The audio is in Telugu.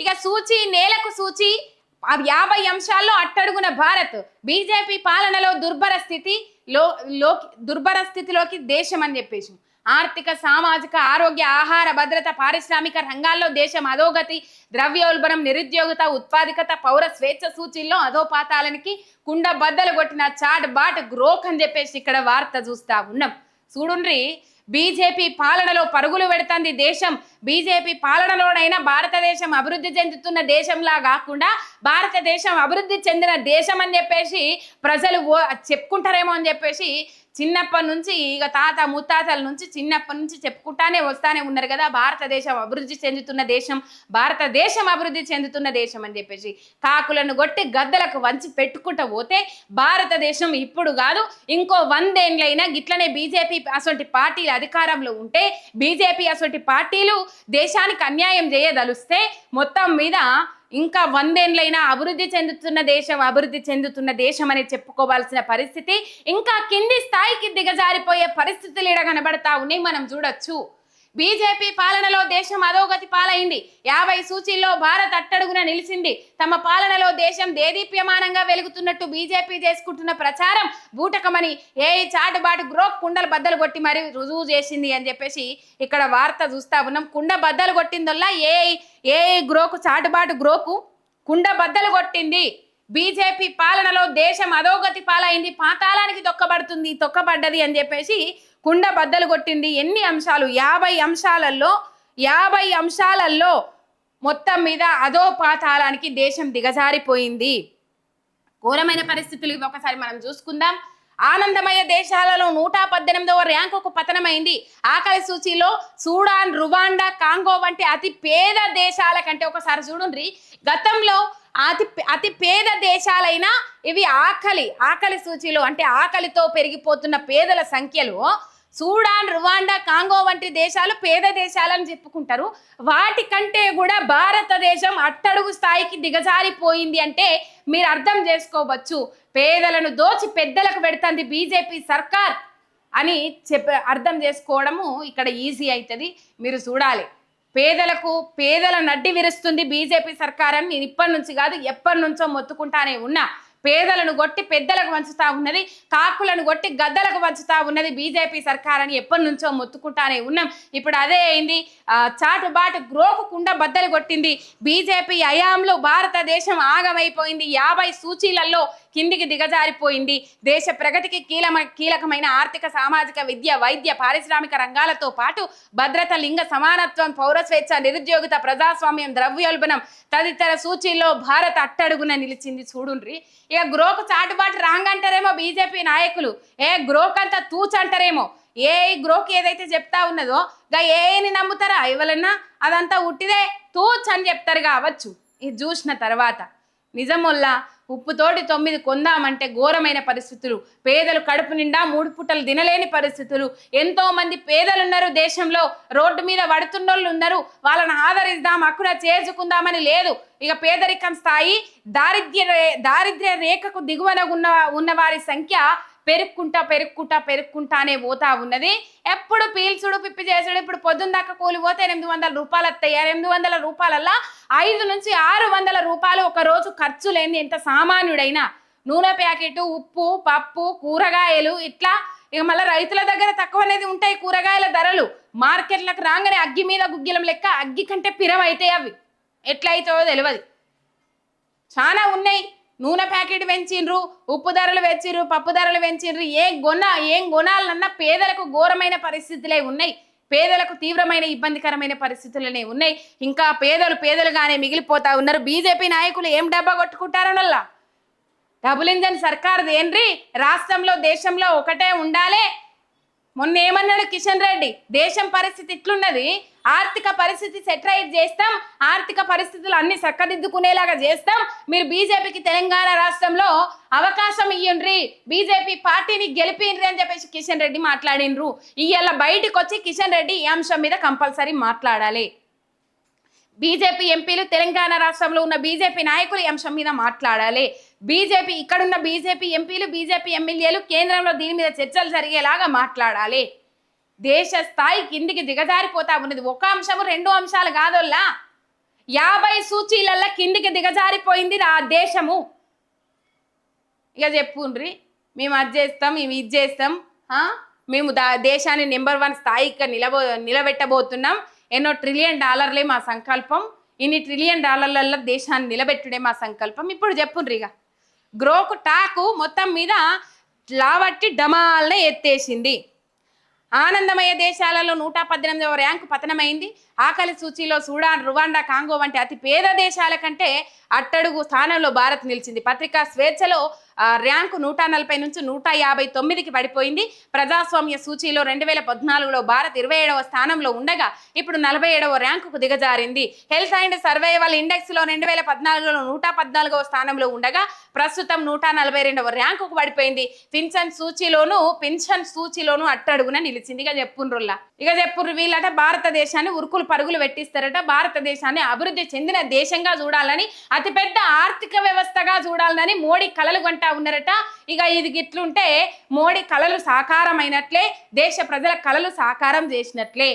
ఇక సూచి నేలకు సూచి యాభై అంశాల్లో అట్టడుగున భారత్. బీజేపీ పాలనలో దుర్భర స్థితి లో దుర్భర స్థితిలోకి దేశం అని చెప్పేసి. ఆర్థిక సామాజిక ఆరోగ్య ఆహార భద్రత పారిశ్రామిక రంగాల్లో దేశం అధోగతి ద్రవ్యోల్బణం నిరుద్యోగత ఉత్పాదికత పౌర స్వేచ్ఛ సూచీల్లో అధోపాతాలనికి కుండ బద్దలు కొట్టిన చాట్ బాట్ గ్రోక్ అని చెప్పేసి ఇక్కడ వార్త చూస్తా ఉన్నాం. చూడుండ్రి బీజేపీ పాలనలో పరుగులు పెడుతుంది దేశం. బీజేపీ పాలనలోనైనా భారతదేశం అభివృద్ధి చెందుతున్న దేశంలా కాకుండా భారతదేశం అభివృద్ధి చెందిన దేశం అని చెప్పేసి ప్రజలు చెప్పుకుంటారేమో అని చెప్పేసి చిన్నప్పటి నుంచి ఇక తాత ముత్తాతల నుంచి చిన్నప్పటి నుంచి చెప్పుకుంటానే వస్తానే ఉన్నారు కదా. భారతదేశం అభివృద్ధి చెందుతున్న దేశం భారతదేశం అభివృద్ధి చెందుతున్న దేశం అని చెప్పేసి కాకులను కొట్టి గద్దలకు వంచి పెట్టుకుంటూ పోతే భారతదేశం ఇప్పుడు కాదు ఇంకో వందేండ్లైనా గిట్లనే బీజేపీ అసొంటి పార్టీలు అధికారంలో ఉంటే బీజేపీ అసొంటి పార్టీలు దేశానికి అన్యాయం చేయదలుస్తే మొత్తం మీద ఇంకా వందేండ్లైనా అభివృద్ధి చెందుతున్న దేశం అభివృద్ధి చెందుతున్న దేశం అని చెప్పుకోవాల్సిన పరిస్థితి ఇంకా కింది స్థాయికి దిగజారిపోయే పరిస్థితులు ఈడ కనబడతా ఉన్నాయి. మనం చూడొచ్చు. బీజేపీ పాలనలో దేశం అధోగతి పాలైంది. యాభై సూచీల్లో భారత్ అట్టడుగున నిలిచింది. తమ పాలనలో దేశం దేదీప్యమానంగా వెలుగుతున్నట్టు బీజేపీ చేసుకుంటున్న ప్రచారం బూటకమని ఏ చాటుబాటు గ్రోక్ కుండలు బద్దలు కొట్టి మరి రుజువు చేసింది అని చెప్పేసి ఇక్కడ వార్త చూస్తా ఉన్నాం. కుండ బద్దలు కొట్టిందల్లా ఏ ఏ గ్రోకు చాటుబాటు గ్రోకు కుండ బద్దలు కొట్టింది. బీజేపీ పాలనలో దేశం అధోగతి పాలైంది. పాతాళానికి తొక్కబడుతుంది తొక్కబడ్డది అని చెప్పేసి కుండ బద్దలు కొట్టింది ఎన్ని అంశాలు? యాభై అంశాలలో యాభై అంశాలలో మొత్తం మీద అదో పాతాళానికి దేశం దిగజారిపోయింది. ఘోరమైన పరిస్థితులు ఒకసారి మనం చూసుకుందాం. ఆనందమయ దేశాలలో నూట పద్దెనిమిదవ ర్యాంకుకు పతనమైంది. ఆకలి సూచీలో సూడాన్ రువాండా కాంగో వంటి అతి పేద దేశాల కంటే ఒకసారి చూడండి. గతంలో అతి అతి పేద దేశాలైనా ఇవి ఆకలి ఆకలి సూచీలు అంటే ఆకలితో పెరిగిపోతున్న పేదల సంఖ్యలో సూడాన్ రువాండా కాంగో వంటి దేశాలు పేద దేశాలని చెప్పుకుంటారు. వాటికంటే కూడా భారతదేశం అట్టడుగు స్థాయికి దిగజారిపోయింది అంటే మీరు అర్థం చేసుకోవచ్చు. పేదలను దోచి పెద్దలకు పెడుతుంది బీజేపీ సర్కార్ అని చెప్ప అర్థం చేసుకోవడము ఇక్కడ ఈజీ అవుతుంది. మీరు చూడాలి. పేదలకు పేదల నడ్డి విరుస్తుంది బీజేపీ సర్కారం. నేను ఇప్పటి నుంచి కాదు ఎప్పటి నుంచో మొత్తుకుంటానే ఉన్నా. పేదలను కొట్టి పెద్దలకు వంచుతా ఉన్నది కాకులను కొట్టి గద్దలకు వంచుతా ఉన్నది బీజేపీ సర్కార్ అని ఎప్పటి నుంచో మొత్తుకుంటానే ఉన్నాం. ఇప్పుడు అదే అయింది. చాటుబాటు గ్రోకు బద్దలు కొట్టింది. బీజేపీ హయాంలో భారతదేశం ఆగమైపోయింది. యాభై సూచీలలో కిందికి దిగజారిపోయింది. దేశ ప్రగతికి కీలమ కీలకమైన ఆర్థిక సామాజిక విద్య వైద్య పారిశ్రామిక రంగాలతో పాటు భద్రత లింగ సమానత్వం పౌర స్వేచ్ఛ నిరుద్యోగిత ప్రజాస్వామ్యం ద్రవ్యోల్బణం తదితర సూచీల్లో భారత్ అట్టడుగున నిలిచింది. చూడుండ్రి ఇక గ్రోకు చాటుబాటు రాంగ్ అంటారేమో బీజేపీ నాయకులు. ఏ గ్రోక్ అంతా తూచ్ అంటారేమో ఏ గ్రోకి ఏదైతే చెప్తా ఉన్నదో గా ఏని నమ్ముతారా? ఎవరన్నా అదంతా ఉట్టిదే. తూచ్ అని చెప్తారు కావచ్చు. ఇది చూసిన తర్వాత. నిజం వల్ల ఉప్పుతోటి తొమ్మిది కొందామంటే ఘోరమైన పరిస్థితులు. పేదలు కడుపు నిండా మూడు పూటలు తినలేని పరిస్థితులు. ఎంతో మంది పేదలు ఉన్నారు దేశంలో. రోడ్డు మీద పడుతున్నోళ్ళు ఉన్నారు. వాళ్ళని ఆదరిద్దాం అక్కడ చేర్చుకుందామని లేదు. ఇక పేదరికం స్థాయి దారిద్ర్య రే- దారిద్ర్య రేఖకు దిగువన ఉన్న ఉన్న వారి సంఖ్య పెరుక్కుంటా పెరుక్కుంటా పెరుక్కుంటానే పోతా ఉన్నది. ఎప్పుడు పీల్చుడు పిప్పి చేసుడు ఇప్పుడు పొద్దున్న దాకా కూలిపోతే ఎనిమిది వందల రూపాయలు వస్తాయి ఎనిమిది వందల రూపాయలల్లా ఐదు నుంచి ఆరు వందల రూపాయలు ఒక రోజు ఖర్చు లేని ఎంత సామాన్యుడైనా? నూనె ప్యాకెట్ ఉప్పు పప్పు కూరగాయలు ఇట్లా ఇక మళ్ళీ రైతుల దగ్గర తక్కువ అనేది ఉంటాయి కూరగాయల ధరలు. మార్కెట్లకు రాగానే అగ్గి మీద గుగ్గిలం లెక్క అగ్గి కంటే పిరవైతాయి అవి. ఎట్లయితాయో తెలియదు చాలా ఉన్నాయి. నూనె ప్యాకెట్ పెంచిండ్రు ఉప్పు ధరలు పెంచిండ్రు పప్పు ధరలు పెంచిండ్రు ఏం గొన ఏం కొనాలన్నా పేదలకు ఘోరమైన పరిస్థితులే ఉన్నాయి. పేదలకు తీవ్రమైన ఇబ్బందికరమైన పరిస్థితులనే ఉన్నాయి. ఇంకా పేదలు పేదలుగానే మిగిలిపోతా ఉన్నారు. బీజేపీ నాయకులు ఏం డబ్బా కొట్టుకుంటారనల్లా డబుల్ ఇంజన్ సర్కార్ది ఏంద్రి? రాష్ట్రంలో దేశంలో ఒకటే ఉండాలి. మొన్న ఏమన్నాడు కిషన్ రెడ్డి? దేశం పరిస్థితి ఇట్లున్నది ఆర్థిక పరిస్థితి సెటరైట్ చేస్తాం ఆర్థిక పరిస్థితులు అన్ని చక్కదిద్దుకునేలాగా చేస్తాం. మీరు బీజేపీకి తెలంగాణ రాష్ట్రంలో అవకాశం ఇయ్యండ్రి బీజేపీ పార్టీని గెలిపిండ్రి అని చెప్పేసి కిషన్ రెడ్డి మాట్లాడిండ్రు. ఇవాళ బయటకు వచ్చి కిషన్ రెడ్డి ఈ అంశం మీద కంపల్సరీ మాట్లాడాలి. బీజేపీ ఎంపీలు తెలంగాణ రాష్ట్రంలో ఉన్న బీజేపీ నాయకులు ఈ అంశం మీద మాట్లాడాలి. బీజేపీ ఇక్కడున్న బీజేపీ ఎంపీలు బీజేపీ ఎమ్మెల్యేలు కేంద్రంలో దీని మీద చర్చలు జరిగేలాగా మాట్లాడాలి. దేశ స్థాయి కిందికి దిగజారిపోతా ఉన్నది. ఒక అంశము రెండు అంశాలు కాదోల్లా. యాభై సూచీలల్లో కిందికి దిగజారిపోయింది ఆ దేశము. ఇక చెప్పుండ్రి మేము అది చేస్తాం మేము ఇది చేస్తాం మేము దా దేశాన్ని నెంబర్ వన్ స్థాయికి నిలబో నిలబెట్టబోతున్నాం. ఎన్నో ట్రిలియన్ డాలర్లే మా సంకల్పం. ఇన్ని ట్రిలియన్ డాలర్లలో దేశాన్ని నిలబెట్టుడే మా సంకల్పం. ఇప్పుడు చెప్పుండ్రి ఇక. గ్రోకు టాకు మొత్తం మీద లావట్టి డమాల్నే ఎత్తేసింది. ఆనందమయ దేశాలలో నూట పద్దెనిమిదవ ర్యాంకు పతనమైంది. ఆకలి సూచీలో సూడాన్ రువాండా కాంగో వంటి అతి పేద దేశాల కంటే అట్టడుగు స్థానంలో భారత్ నిలిచింది. పత్రికా స్వేచ్ఛలో ర్యాంకు నూట నలభై నుంచి నూట యాభై తొమ్మిదికి పడిపోయింది. ప్రజాస్వామ్య సూచీలో రెండు వేల పద్నాలుగులో భారత్ ఇరవై ఏడవ స్థానంలో ఉండగా ఇప్పుడు నలభై ఏడవ ర్యాంకుకు దిగజారింది. హెల్త్ అండ్ సర్వైవల్ ఇండెక్స్లో రెండు వేల పద్నాలుగులో నూట పద్నాలుగవ స్థానంలో ఉండగా ప్రస్తుతం నూట నలభై రెండవ ర్యాంకుకు పడిపోయింది. పింఛన్ సూచీలోను పింఛన్ సూచీలోను అట్టడుగున నిలిచింది. ఇక చెప్పుండ్రుల్లా ఇక చెప్పుర్రు వీళ్ళట భారతదేశాన్ని ఉరుకులు పరుగులు పెట్టిస్తారట. భారతదేశాన్ని అభివృద్ధి చెందిన దేశంగా చూడాలని అతిపెద్ద ఆర్థిక వ్యవస్థగా చూడాలని మోడీ కలలు కంటా ఉన్నారట. ఇక ఇది గిట్లుంటే మోడీ కళలు సాకారమైనట్లే దేశ ప్రజల కళలు సాకారం చేసినట్లే.